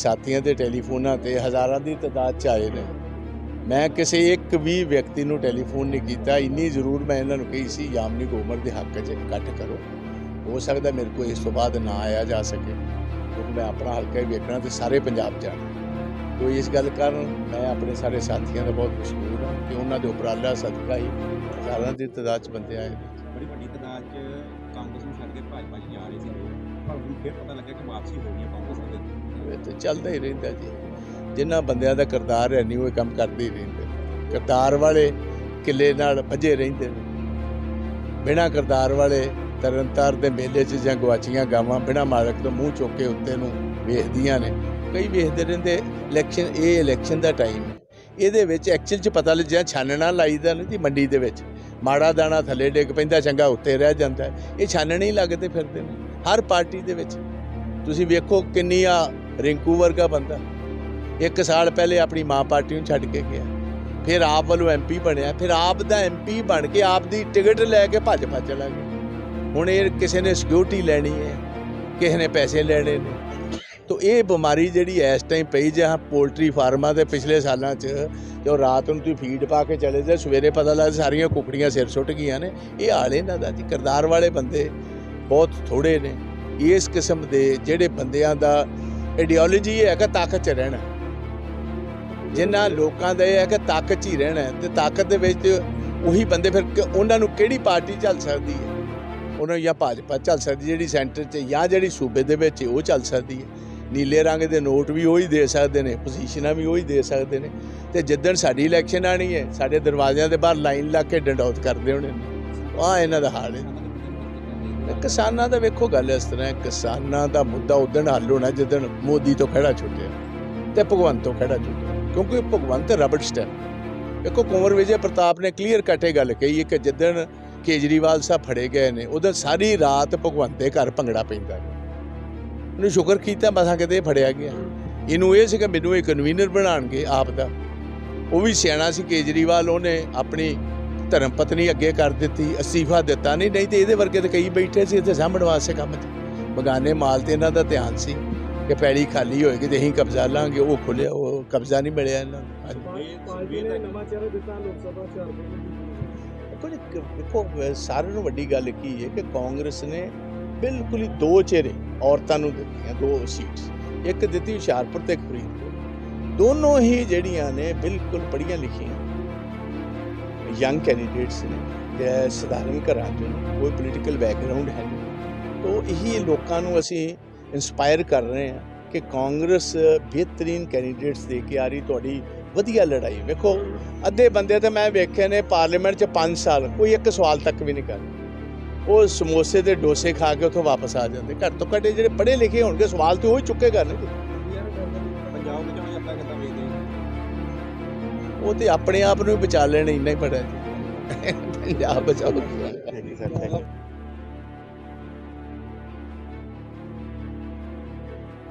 ਸਾਥੀਆਂ ਦੇ ਟੈਲੀਫੋਨਾਂ ਤੇ ਹਜ਼ਾਰਾਂ ਦੀ ਤਾਦਾਦ ਚ ਆਏ ਨੇ। ਮੈਂ ਕਿਸੇ ਇੱਕ ਵੀ ਵਿਅਕਤੀ ਨੂੰ ਟੈਲੀਫੋਨ ਨਹੀਂ ਕੀਤਾ। ਇੰਨੀ ਜ਼ਰੂਰ ਮੈਂ ਇਹਨਾਂ ਨੂੰ ਕਹੀ ਸੀ, ਯਾਮਨੀ ਗੋਮਰ ਦੇ ਹੱਕ 'ਚ ਇਕੱਠ ਕਰੋ। ਹੋ ਸਕਦਾ ਮੇਰੇ ਕੋਲ ਇਸ ਤੋਂ ਬਾਅਦ ਨਾ ਆਇਆ ਜਾ ਸਕੇ। ਕਿਉਂਕਿ ਮੈਂ ਆਪਣਾ ਹਲਕਾ ਹੀ ਵੇਖਣਾ ਤੇ ਸਾਰੇ ਪੰਜਾਬ ਜਾਣਾ। ਤੋ ਇਸ ਗੱਲ ਕਾਰਨ ਮੈਂ ਆਪਣੇ ਸਾਰੇ ਸਾਥੀਆਂ ਦਾ ਬਹੁਤ ਮਸ਼ਕੂਰ ਹਾਂ ਕਿ ਉਹਨਾਂ ਦੇ ਉਪਰਾਲਾ, ਸਦਕਾ ਹੀ ਹਜ਼ਾਰਾਂ ਦੀ ਤਾਦਾਦ 'ਚ ਬੰਦੇ ਆਏ ਬੜੀ ਵੱਡੀ ਤਾਦਾਦ 'ਚ ਕਾਂਗਰਸ ਨੂੰ ਛੱਡ ਕੇ ਭਾਜਪਾ 'ਚ ਜਾ ਰਹੇ ਸੀ। ਪਰ ਹੁਣ ਫਿਰ ਪਤਾ ਲੱਗਾ ਕਿ ਵਾਪਸੀ ਹੋ ਗਈ ਕਾਂਗਰਸ ਦੇ ਤੇ ਚੱਲਦਾ ਹੀ ਰਹਿੰਦਾ ਜੀ। ਜਿਨ੍ਹਾਂ ਬੰਦਿਆਂ ਦਾ ਕਰਤਾਰ ਹੈ ਨਹੀਂ ਉਹ ਇਹ ਕੰਮ ਕਰਦੇ ਹੀ ਰਹਿੰਦੇ ਨੇ। ਕਰਤਾਰ ਵਾਲੇ ਕਿਲੇ ਨਾਲ ਭੱਜੇ ਰਹਿੰਦੇ ਨੇ। ਬਿਨਾਂ ਕਰਤਾਰ ਵਾਲੇ ਤਰਨਤਾਰ ਦੇ ਮੇਲੇ 'ਚ ਜਾਂ ਗਵਾਚੀਆਂ ਗਾਵਾਂ ਬਿਨਾਂ ਮਾਲਕ ਤੋਂ ਮੂੰਹ ਚੁੱਕ ਕੇ ਉੱਤੇ ਨੂੰ ਵੇਖਦੀਆਂ ਨੇ। ਕਈ ਵੇਖਦੇ ਰਹਿੰਦੇ ਇਲੈਕਸ਼ਨ ਇਹ ਇਲੈਕਸ਼ਨ ਦਾ ਟਾਈਮ ਹੈ। ਇਹਦੇ ਵਿੱਚ ਐਕਚੁਅਲ 'ਚ ਪਤਾ ਲੱਗਿਆ ਛਾਨਣਾ ਲਾਈਦਾ ਨਹੀਂ ਜੀ ਮੰਡੀ ਦੇ ਵਿੱਚ। ਮਾੜਾ ਦਾਣਾ ਥੱਲੇ ਡਿੱਗ ਪੈਂਦਾ, ਚੰਗਾ ਉੱਤੇ ਰਹਿ ਜਾਂਦਾ। ਇਹ ਛਾਨਣੇ ਹੀ ਲੱਗਦੇ ਫਿਰਦੇ ਨੇ, ਹਰ ਪਾਰਟੀ ਦੇ ਵਿੱਚ। ਤੁਸੀਂ ਵੇਖੋ ਕਿੰਨੀ ਆ ਰਿੰਕੂ ਵਰਗਾ ਬੰਦਾ। ਇੱਕ ਸਾਲ ਪਹਿਲੇ ਆਪਣੀ ਮਾਂ ਪਾਰਟੀ ਨੂੰ ਛੱਡ ਕੇ ਗਿਆ। ਫਿਰ ਆਪ ਵੱਲੋਂ ਐਮਪੀ ਬਣਿਆ। ਫਿਰ ਆਪ ਦਾ ਐਮਪੀ ਬਣ ਕੇ ਆਪ ਦੀ ਟਿਕਟ ਲੈ ਕੇ ਭੱਜ ਭੱਜ ਚਲਾ ਗਿਆ। ਹੁਣ ਇਹ ਕਿਸੇ ਨੇ ਸਿਕਿਉਰਿਟੀ ਲੈਣੀ ਹੈ, ਕਿਸੇ ਨੇ ਪੈਸੇ ਲੈਣੇ ਨੇ। ਤੋ ਇਹ ਬਿਮਾਰੀ ਜਿਹੜੀ ਇਸ ਟਾਈਮ ਪਈ ਜਾਂ ਪੋਲਟਰੀ ਫਾਰਮਾਂ ਦੇ ਪਿਛਲੇ ਸਾਲਾਂ 'ਚ, ਜੋ ਰਾਤ ਨੂੰ ਤੁਸੀਂ ਫੀਡ ਪਾ ਕੇ ਚਲੇ ਜਾ ਸਵੇਰੇ ਪਤਾ ਲੱਗਦਾ ਸਾਰੀਆਂ ਕੁਕੜੀਆਂ ਸਿਰ ਸੁੱਟ ਗਈਆਂ ਨੇ। ਇਹ ਹਾਲ ਇਹਨਾਂ ਦਾ ਜੀ। ਕਿਰਦਾਰ ਵਾਲੇ ਬੰਦੇ ਬਹੁਤ ਥੋੜੇ ਨੇ। ਇਸ ਕਿਸਮ ਦੇ ਜਿਹੜੇ ਬੰਦਿਆਂ ਦਾ ਆਈਡੀਓਲੋਜੀ ਇਹ ਹੈ ਕਿ ਤਾਕਤ 'ਚ ਰਹਿਣਾ ਜਿਨ੍ਹਾਂ ਲੋਕਾਂ ਦਾ ਇਹ ਹੈ ਕਿ ਤਾਕਤ 'ਚ ਹੀ ਰਹਿਣਾ ਹੈ ਤੇ ਤਾਕਤ ਦੇ ਵਿੱਚ ਉਹੀ ਬੰਦੇ ਫਿਰ ਉਹਨਾਂ ਨੂੰ ਕਿਹੜੀ ਪਾਰਟੀ ਚੱਲ ਸਕਦੀ ਹੈ? ਉਹਨਾਂ ਜਾਂ ਭਾਜਪਾ ਚੱਲ ਸਕਦੀ ਜਿਹੜੀ ਸੈਂਟਰ 'ਚ ਜਾਂ ਜਿਹੜੀ ਸੂਬੇ ਦੇ ਵਿੱਚ ਉਹ ਚੱਲ ਸਕਦੀ ਹੈ। ਨੀਲੇ ਰੰਗ ਦੇ ਨੋਟ ਵੀ ਉਹੀ ਦੇ ਸਕਦੇ ਨੇ ਪੋਜੀਸ਼ਨਾਂ ਵੀ ਉਹੀ ਦੇ ਸਕਦੇ ਨੇ। ਤੇ ਜਿੱਦਣ ਸਾਡੀ ਇਲੈਕਸ਼ਨ ਆਣੀ ਹੈ, ਸਾਡੇ ਦਰਵਾਜ਼ਿਆਂ ਦੇ ਬਾਹਰ ਲਾਈਨ ਲਾ ਕੇ ਡੰਡੌਤ ਕਰਦੇ ਹੋਣੇ ਨੇ। ਆ ਇਹਨਾਂ ਦਾ ਹਾਲ ਹੈ। ਕਿਸਾਨਾਂ ਦਾ ਵੇਖੋ ਗੱਲ ਇਸ ਤਰ੍ਹਾਂ ਕਿਸਾਨਾਂ ਦਾ ਮੁੱਦਾ ਉਦੋਂ ਹੱਲ ਹੋਣਾ ਜਦੋਂ ਮੋਦੀ ਤੋਂ ਖੜਾ ਛੁੱਟਿਆ ਤੇ ਭਗਵੰਤ ਤੋਂ ਖੜਾ ਛੁੱਟਿਆ ਕਿਉਂਕਿ ਭਗਵੰਤ ਰਬੜ ਸਟੈਪ ਦੇਖੋ ਕੁੰਵਰ ਵਿਜੇ ਪ੍ਰਤਾਪ ਨੇ ਕਲੀਅਰ ਕੱਟ ਇਹ ਗੱਲ ਕਹੀ ਕਿ ਜਿੱਦਣ ਕੇਜਰੀਵਾਲ ਸਾਹਿਬ ਫੜੇ ਗਏ ਨੇ ਉਦੋਂ ਸਾਰੀ ਰਾਤ ਭਗਵੰਤ ਦੇ ਘਰ ਭੰਗੜਾ ਪੈਂਦਾ ਉਹਨੂੰ ਸ਼ੁਕਰ ਕੀਤਾ, ਮਸਾਂ ਕਿਤੇ ਫੜਿਆ ਗਿਆ। ਇਹਨੂੰ ਇਹ ਸੀ ਕਿ ਮੈਨੂੰ ਇਹ ਕਨਵੀਨਰ ਬਣਾਣਗੇ ਆਪ ਦਾ। ਉਹ ਵੀ ਸਿਆਣਾ ਸੀ ਕੇਜਰੀਵਾਲ, ਉਹਨੇ ਆਪਣੀ ਧਰਮ ਪਤਨੀ ਅੱਗੇ ਕਰ ਦਿੱਤੀ, ਅਸਤੀਫਾ ਦਿੱਤਾ। ਨਹੀਂ ਨਹੀਂ ਤੇ ਇਹਦੇ ਵਰਗੇ ਤੇ ਕਈ ਬੈਠੇ ਸੀ ਇੱਥੇ ਸਾਂਭਣ ਵਾਸਤੇ ਕੰਮ 'ਚ ਬਗਾਨੇ ਮਾਲ ਤੇ ਇਹਨਾਂ ਦਾ ਧਿਆਨ ਸੀ ਕਿ ਪੈੜੀ ਖਾਲੀ ਹੋਏਗੀ ਤੇ ਅਸੀਂ ਕਬਜ਼ਾ ਲਾਂਗੇ, ਉਹ ਖੁੱਲਿਆ, ਉਹ ਕਬਜ਼ਾ ਨਹੀਂ ਮਿਲਿਆ ਇਹਨਾਂ ਨੂੰ। ਦੇਖੋ ਜੀ ਦੇਖੋ ਸਾਰਿਆਂ ਨੂੰ ਵੱਡੀ ਗੱਲ ਕੀ ਹੈ ਕਿ ਕਾਂਗਰਸ ਨੇ ਬਿਲਕੁਲ ਹੀ ਦੋ ਚਿਹਰੇ ਔਰਤਾਂ ਨੂੰ ਦਿੱਤੀਆਂ, ਦੋ ਸੀਟਸ ਇੱਕ ਦਿੱਤੀ ਹੁਸ਼ਿਆਰਪੁਰ ਤੇ ਇੱਕ ਫਰੀਦਕੋਟ। ਦੋਨੋਂ ਹੀ ਜਿਹੜੀਆਂ ਨੇ ਬਿਲਕੁਲ ਪੜ੍ਹੀਆਂ ਲਿਖੀਆਂ। ਯੰਗ ਕੈਂਡੀਡੇਟਸ ਨੇ ਤੇ ਸਧਾਰਨ ਘਰਾਂ ਚੋਂ ਕੋਈ ਪੋਲੀਟੀਕਲ ਬੈਕਗ੍ਰਾਉਂਡ ਹੈ ਨਹੀਂ। ਤੋਂ ਇਹੀ ਲੋਕਾਂ ਨੂੰ ਅਸੀਂ ਇਨਸਪਾਇਰ ਕਰ ਰਹੇ ਹਾਂ ਕਿ ਕਾਂਗਰਸ ਬਿਹਤਰੀਨ ਕੈਂਡੀਡੇਟਸ ਦੇ ਕੇ ਆ ਰਹੀ ਤੁਹਾਡੀ ਵਧੀਆ ਲੜਾਈ। ਵੇਖੋ, ਅੱਧੇ ਬੰਦੇ ਤਾਂ ਮੈਂ ਵੇਖੇ ਨੇ ਪਾਰਲੀਮੈਂਟ 'ਚ 5 ਸਾਲ, ਕੋਈ ਇੱਕ ਸਵਾਲ ਤੱਕ ਵੀ ਨਹੀਂ ਕਰ ਉਹ ਸਮੋਸੇ ਤੇ ਡੋਸੇ ਖਾ ਕੇ ਉੱਥੋਂ ਵਾਪਸ ਆ ਜਾਂਦੇ। ਘੱਟ ਤੋਂ ਘੱਟ ਜਿਹੜੇ ਪੜ੍ਹੇ ਲਿਖੇ ਹੋਣਗੇ, ਸਵਾਲ ਤੇ ਉਹ ਹੀ ਚੁੱਕੇ ਕਰਨਗੇ। ਪੰਜਾਬ ਵਿੱਚ ਹੁਣ ਆਪਾਂ ਕਿੱਦਾਂ ਵੇਖਦੇ ਉਹ ਤੇ ਆਪਣੇ ਆਪ ਨੂੰ ਹੀ ਬਚਾ ਲੈਣ ਇੰਨਾ ਹੀ ਪੜਾ ਪੰਜਾਬ ਬਚਾਓ। Thank you sir thank you